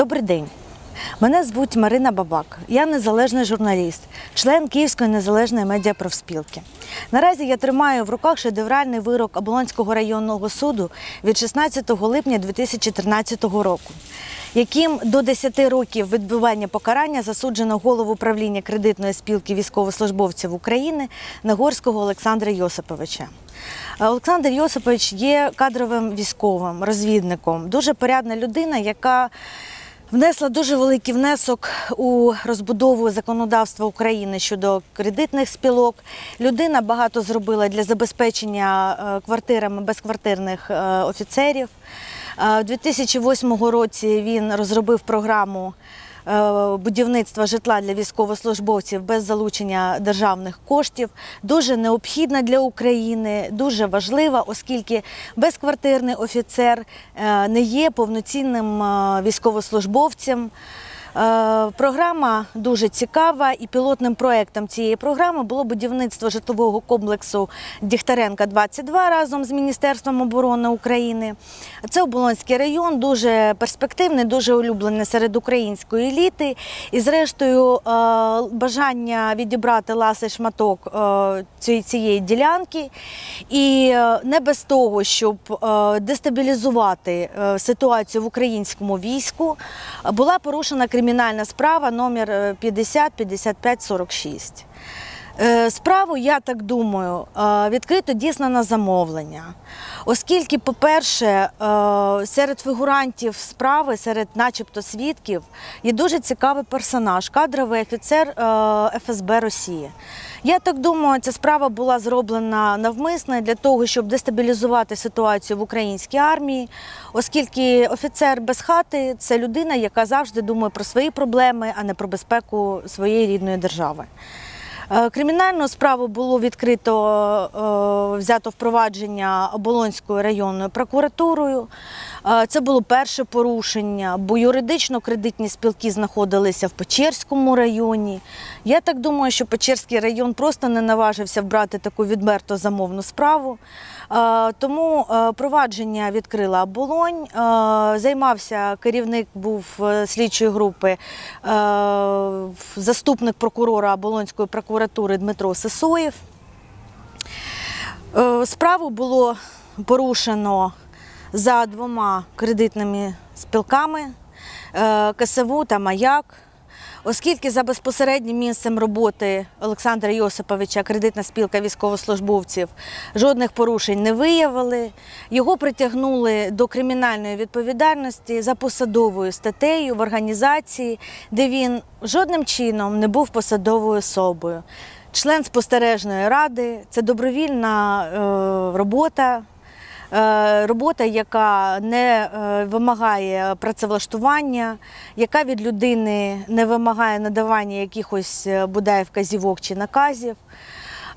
Добрий день. Мене звуть Марина Бабак. Я незалежний журналіст, член Київської незалежної медіапрофспілки. Наразі я тримаю в руках шедевральний вирок Оболонського районного суду від 16 липня 2014 року, яким до 10 років відбування покарання засуджено голову правління кредитної спілки військовослужбовців України Нагорського Олександра Йосиповича. Олександр Йосипович є кадровим військовим, розвідником, дуже порядна людина, яка внесла дуже великий внесок у розбудову законодавства України щодо кредитних спілок. Людина багато зробила для забезпечення е, квартирами безквартирних е, офіцерів. Е, У 2008 році він розробив програму е, будівництва житла для військовослужбовців без залучення державних коштів. Дуже необхідна для України, дуже важлива, оскільки безквартирний офіцер е, не є повноцінним е, військовослужбовцем. Е, Програма дуже цікава, і пілотним проектом цієї програми було будівництво житлового комплексу Дігтяренка 22 разом з Міністерством оборони України. Це Оболонський район, дуже перспективний, дуже улюблений серед української еліти. І, зрештою, е, бажання відібрати ласий шматок е, цієї- ділянки, і не без того, щоб дестабілізувати ситуацію в українському війську, була порушена кримінальна справа номер 50 55 46. Е, Справу, я так думаю, е, відкрито дійсно на замовлення. Оскільки, по-перше, е, серед фігурантів справи, серед начебто свідків, є дуже цікавий персонаж, кадровий офіцер ФСБ Росії. Я так думаю, ця справа була зроблена навмисно для того, щоб дестабілізувати ситуацію в українській армії, оскільки офіцер без хати це людина, яка завжди думає про свої проблеми, а не про безпеку своєї рідної держави. Е, Кримінальну справу було відкрито, е, взято впровадження Оболонською районною прокуратурою. Е, Це було перше порушення, бо юридично кредитні спілки знаходилися в Печерському районі. Я так думаю, що Печерський район просто не наважився брати таку відверто замовну справу. Е, Тому е, провадження відкрила Оболонь. Е, Займався керівник був слідчої групи, заступник прокурора Оболонської прокуратури Дмитро Сисоєв. Справу було порушено за двома кредитними спілками КСВУ та Маяк. Оскільки за безпосереднім місцем роботи Олександра Йосиповича кредитна спілка військовослужбовців жодних порушень не виявили, його притягнули до кримінальної відповідальності за посадовою статтею в організації, де він жодним чином не був посадовою особою. Член спостережної ради це добровільна е, робота. Е, Робота, яка не е, вимагає працевлаштування, яка від людини не вимагає надавання якихось е, бодай вказівок чи наказів.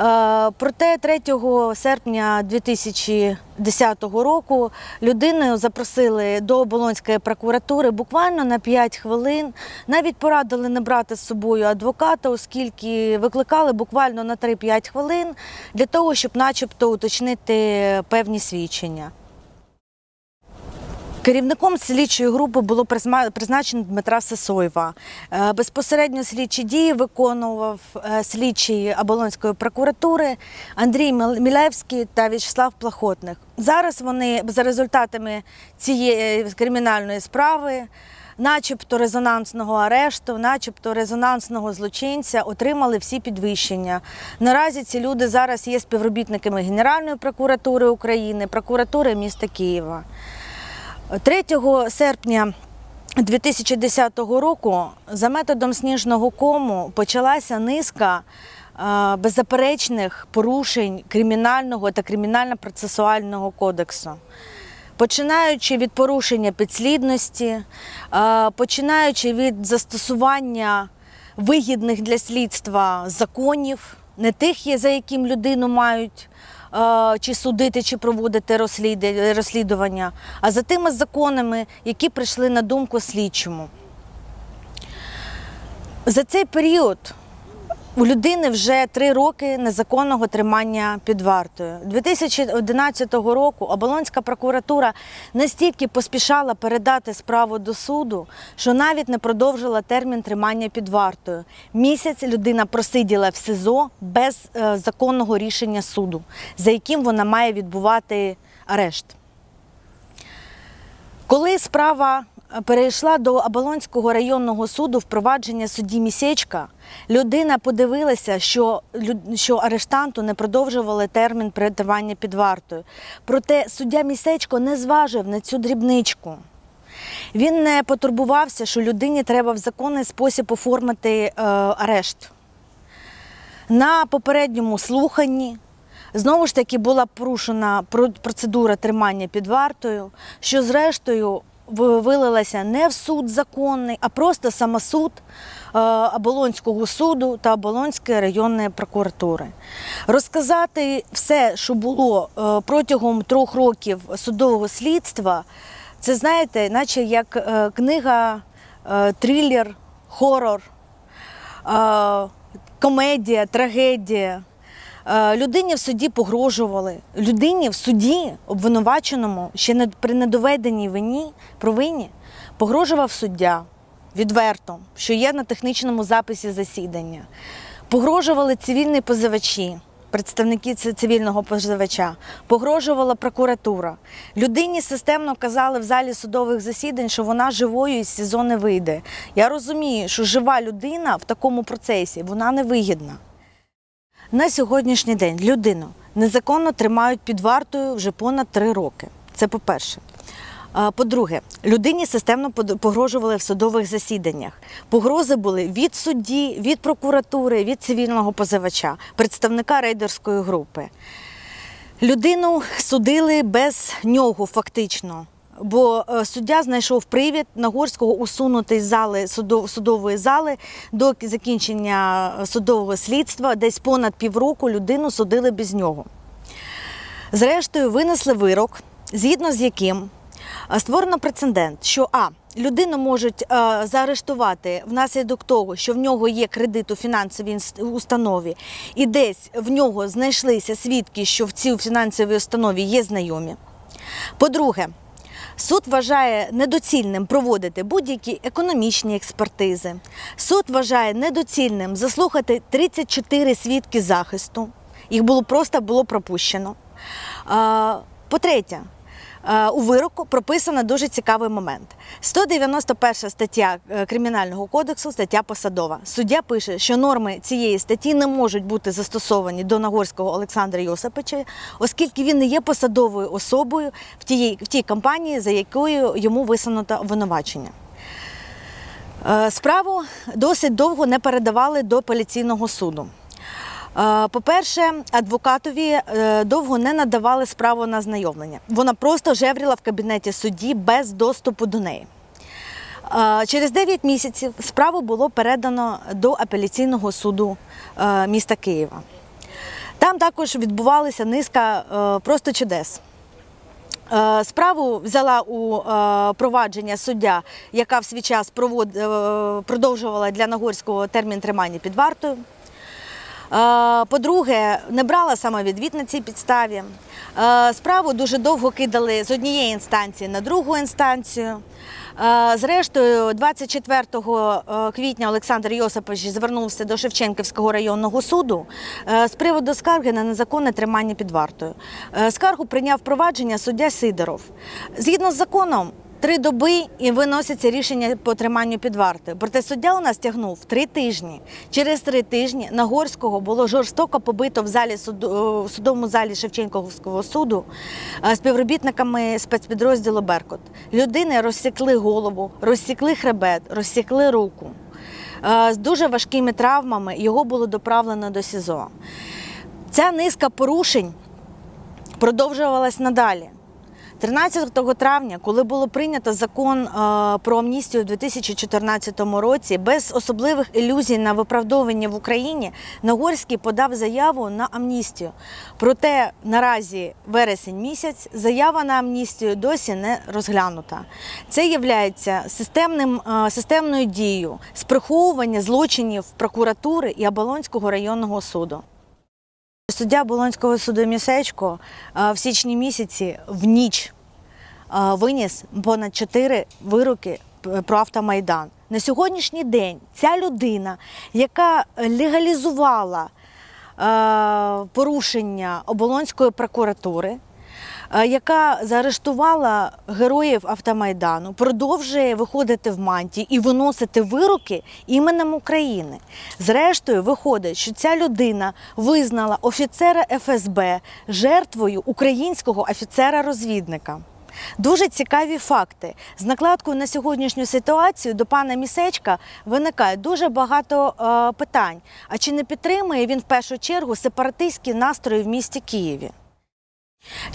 Е, Проте 3 серпня 2010 року людину запросили до Оболонської прокуратури буквально на 5 хвилин. Навіть порадили не брати з собою адвоката, оскільки викликали буквально на 3-5 хвилин для того, щоб начебто уточнити певні свідчення. Керівником слідчої групи було призначено Дмитра Сисоєва. Е, Безпосередньо слідчі дії виконував е, слідчий Оболонської прокуратури Андрій Мілевський та В'ячеслав Плахотник. Зараз вони за результатами цієї кримінальної справи, начебто резонансного арешту, начебто резонансного злочинця, отримали всі підвищення. Наразі ці люди зараз є співробітниками Генеральної прокуратури України, прокуратури міста Києва. 3 серпня 2010 року за методом сніжного кому почалася низка е, беззаперечних порушень кримінального та кримінально-процесуального кодексу. Починаючи від порушення підслідності, е, починаючи від застосування вигідних для слідства законів, не тих, за яким людину мають чи судити, чи проводити розслідування, а за тими законами, які прийшли на думку слідчому. За цей період У людини вже три роки незаконного тримання під вартою. 2011 року Оболонська прокуратура настільки поспішала передати справу до суду, що навіть не продовжила термін тримання під вартою. Місяць людина просиділа в СИЗО без е, законного рішення суду, за яким вона має відбувати арешт. Коли справа перейшла до Оболонського районного суду впровадження судді Місечка, людина подивилася, що, що арештанту не продовжували термін перетривання під вартою. Проте суддя Місечко не зважив на цю дрібничку. Він не потурбувався, що людині треба в законний спосіб оформити е, арешт. На попередньому слуханні знову ж таки була порушена процедура тримання під вартою, що зрештою вилилася не в суд законний, а просто самосуд е, Оболонського суду та Оболонської районної прокуратури. Розказати все, що було е, протягом трьох років судового слідства, це знаєте, наче як е, книга, трилер, хорор комедія, трагедія. Е, Людині в суді погрожували. Людині в суді, обвинуваченому, ще не при недоведеній вині, провині, погрожував суддя відверто, що є на технічному записі засідання. Погрожували цивільні позивачі, представники цивільного позивача, погрожувала прокуратура. Людині системно казали в залі судових засідань, що вона живою із СІЗО не вийде. Я розумію, що жива людина в такому процесі вона невигідна. На сьогоднішній день людину незаконно тримають під вартою вже понад три роки. Це по-перше. По-друге, людині системно погрожували в судових засіданнях. Погрози були від судді, від прокуратури, від цивільного позивача, представника рейдерської групи. Людину судили без нього фактично. Бо е, суддя знайшов привід Нагорського усунути з зали судов- судової зали до закінчення е, судового слідства. Десь понад півроку людину судили без нього. Зрештою, винесли вирок, згідно з яким е, створено прецедент, що а людину можуть е, заарештувати внаслідок того, що в нього є кредит у фінансовій установі, і десь в нього знайшлися свідки, що в цій фінансовій установі є знайомі. По-друге, Суд вважає недоцільним проводити будь-які економічні експертизи. Суд вважає недоцільним заслухати 34 свідки захисту. Їх було просто було пропущено. По-третє, у вироку прописано дуже цікавий момент. 191 стаття е, Кримінального кодексу, стаття посадова. Суддя пише, що норми цієї статті не можуть бути застосовані до Нагорського Олександра Йосиповича, оскільки він не є посадовою особою в тій, в тій компанії, за якою йому висунуто обвинувачення. Е, Справу досить довго не передавали до апеляційного суду. По-перше, адвокатові е, довго не надавали справу на знайомлення. Вона просто жевріла в кабінеті судді без доступу до неї. Через 9 місяців справу було передано до апеляційного суду е, міста Києва. Там також відбувалася низка е, просто чудес. Справу взяла у провадження суддя, яка в свій час продовжувала для Нагорського термін тримання під вартою. Е, По-друге, не брала самовідвід на цій підставі. Е, Справу дуже довго кидали з однієї інстанції на другу інстанцію. Е, Зрештою, 24 е, квітня Олександр Йосипович звернувся до Шевченківського районного суду з приводу скарги на незаконне тримання під вартою. Скаргу прийняв провадження суддя Сидоров. Згідно з законом, Три доби і виноситься рішення по триманню під вартою. Проте суддя у нас тягнув три тижні. Через три тижні Нагорського було жорстоко побито в залі суду, в судовому залі Шевченківського суду е, співробітниками спецпідрозділу Беркут. Людини розсікли голову, розсікли хребет, розсікли руку. Е, З дуже важкими травмами його було доправлено до СІЗО. Ця низка порушень продовжувалась надалі. 13 травня, коли було прийнято закон е, про амністію у 2014 році, без особливих ілюзій на виправдовування в Україні, Нагорський подав заяву на амністію. Проте наразі вересень місяць заява на амністію досі не розглянута. Це є системним, е, системною дією з приховування злочинів прокуратури і Оболонського районного суду. Суддя Болонського суду місечко е, в січні місяці в ніч е, виніс понад чотири вироки про автомайдан. На сьогоднішній день ця людина, яка легалізувала е, порушення оболонської прокуратури, яка заарештувала героїв Автомайдану, продовжує виходити в мантії і виносити вироки іменем України. Зрештою, виходить, що ця людина визнала офіцера ФСБ жертвою українського офіцера-розвідника. Дуже цікаві факти. З накладкою на сьогоднішню ситуацію до пана місечка виникає дуже багато е, питань. А чи не підтримує він в першу чергу сепаратистські настрої в місті Києві?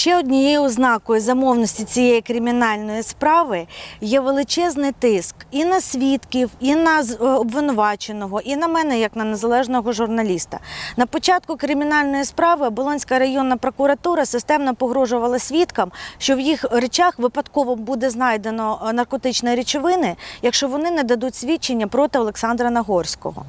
Ще однією ознакою замовності цієї кримінальної справи є величезний тиск і на свідків, і на е, обвинуваченого, і на мене, як на незалежного журналіста. На початку кримінальної справи Болонська районна прокуратура системно погрожувала свідкам, що в їх речах випадково буде знайдено е, наркотичні речовини, якщо вони не дадуть свідчення проти Олександра Нагорського.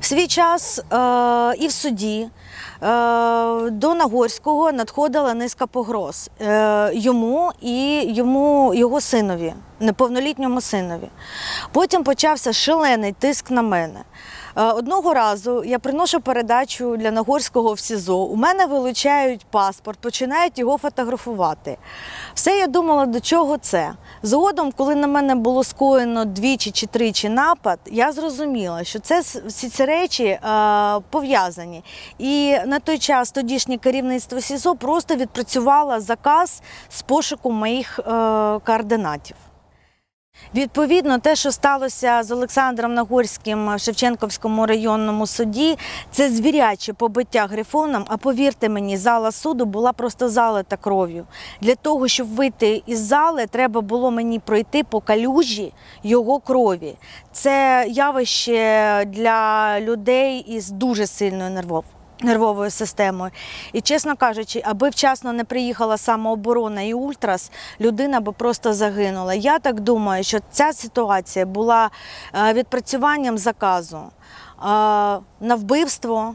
В свій час е, і в суді. Е, до Нагорського надходила низка погроз е, йому і йому, його синові, неповнолітньому синові. Потім почався шалений тиск на мене. Е, одного разу я приношу передачу для Нагорського в СІЗО. У мене вилучають паспорт, починають його фотографувати. Все я думала, до чого це. Згодом, коли на мене було скоєно двічі чи тричі напад, я зрозуміла, що це всі ці речі е, пов'язані. І на той час тодішнє керівництво СІЗО просто відпрацювало заказ з пошуку моїх е, координатів. Відповідно, те, що сталося з Олександром Нагорським в Шевченківському районному суді, це звіряче побиття грифоном. А повірте мені, зала суду була просто залита кров'ю. Для того, щоб вийти із зали, треба було мені пройти по калюжі його крові. Це явище для людей із дуже сильною нервовою нервовою системою. І, чесно кажучи, аби вчасно не приїхала самооборона і Ультрас, людина би просто загинула. Я так думаю, що ця ситуація була е, відпрацюванням заказу е, на вбивство.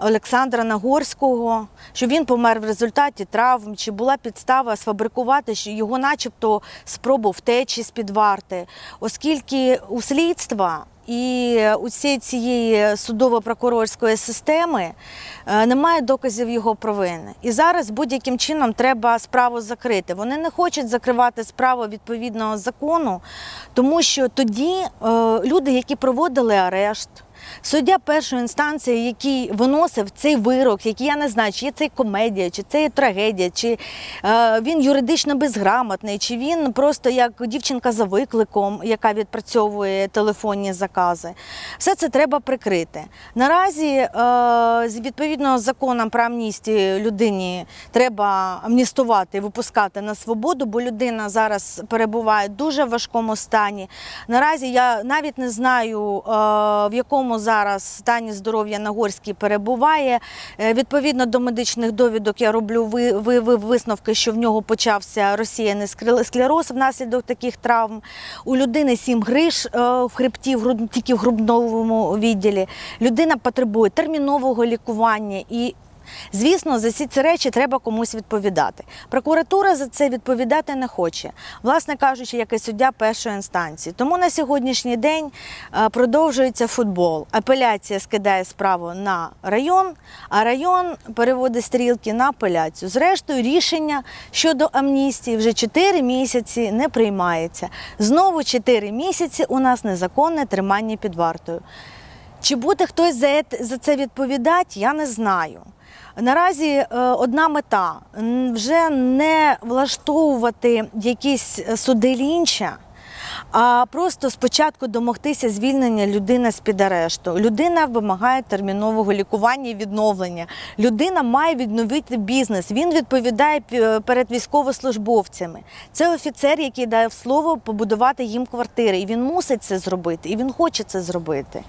Олександра Нагорського, що він помер в результаті травм, чи була підстава сфабрикувати що його, начебто, спробу втечі з під варти, оскільки у слідства і у цієї цієї судово-прокурорської системи е, немає доказів його провини. І зараз будь-яким чином треба справу закрити. Вони не хочуть закривати справу відповідного закону, тому що тоді е, люди, які проводили арешт. Суддя першої інстанції, який виносив цей вирок, який я не знаю, чи є це комедія, чи це трагедія, чи е, він юридично безграмотний, чи він просто як дівчинка за викликом, яка відпрацьовує телефонні закази. Все це треба прикрити. Наразі, е, відповідно з законом про амністію людині треба амністувати, випускати на свободу, бо людина зараз перебуває в дуже важкому стані. Наразі я навіть не знаю, е, в якому зараз стані здоров'я Нагорський перебуває. Е, відповідно до медичних довідок я роблю висновки, що в нього почався розсіяний склероз внаслідок таких травм. У людини сім гриш е, в хребті, тільки в грудновому відділі. Людина потребує термінового лікування і Звісно, за всі ці речі треба комусь відповідати. Прокуратура за це відповідати не хоче, власне кажучи, як і суддя першої інстанції. Тому на сьогоднішній день е, продовжується футбол. Апеляція скидає справу на район, а район переводить стрілки на апеляцію. Зрештою, рішення щодо амністії вже 4 місяці не приймається. Знову 4 місяці у нас незаконне тримання під вартою. Чи буде хтось за це відповідати, я не знаю. Наразі е, одна мета вже не влаштовувати якісь суди лінча, а просто спочатку домогтися звільнення людини з під арешту. Людина вимагає термінового лікування і відновлення. Людина має відновити бізнес. Він відповідає перед військовослужбовцями. Це офіцер, який дає слово побудувати їм квартири, і він мусить це зробити, і він хоче це зробити.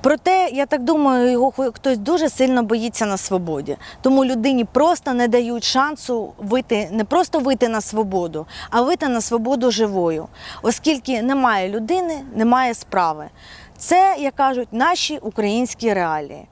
Проте, я так думаю, його хтось дуже сильно боїться на свободі. Тому людині просто не дають шансу вийти, не просто вийти на свободу, а вийти на свободу живою, оскільки немає людини, немає справи. Це, як кажуть, наші українські реалії.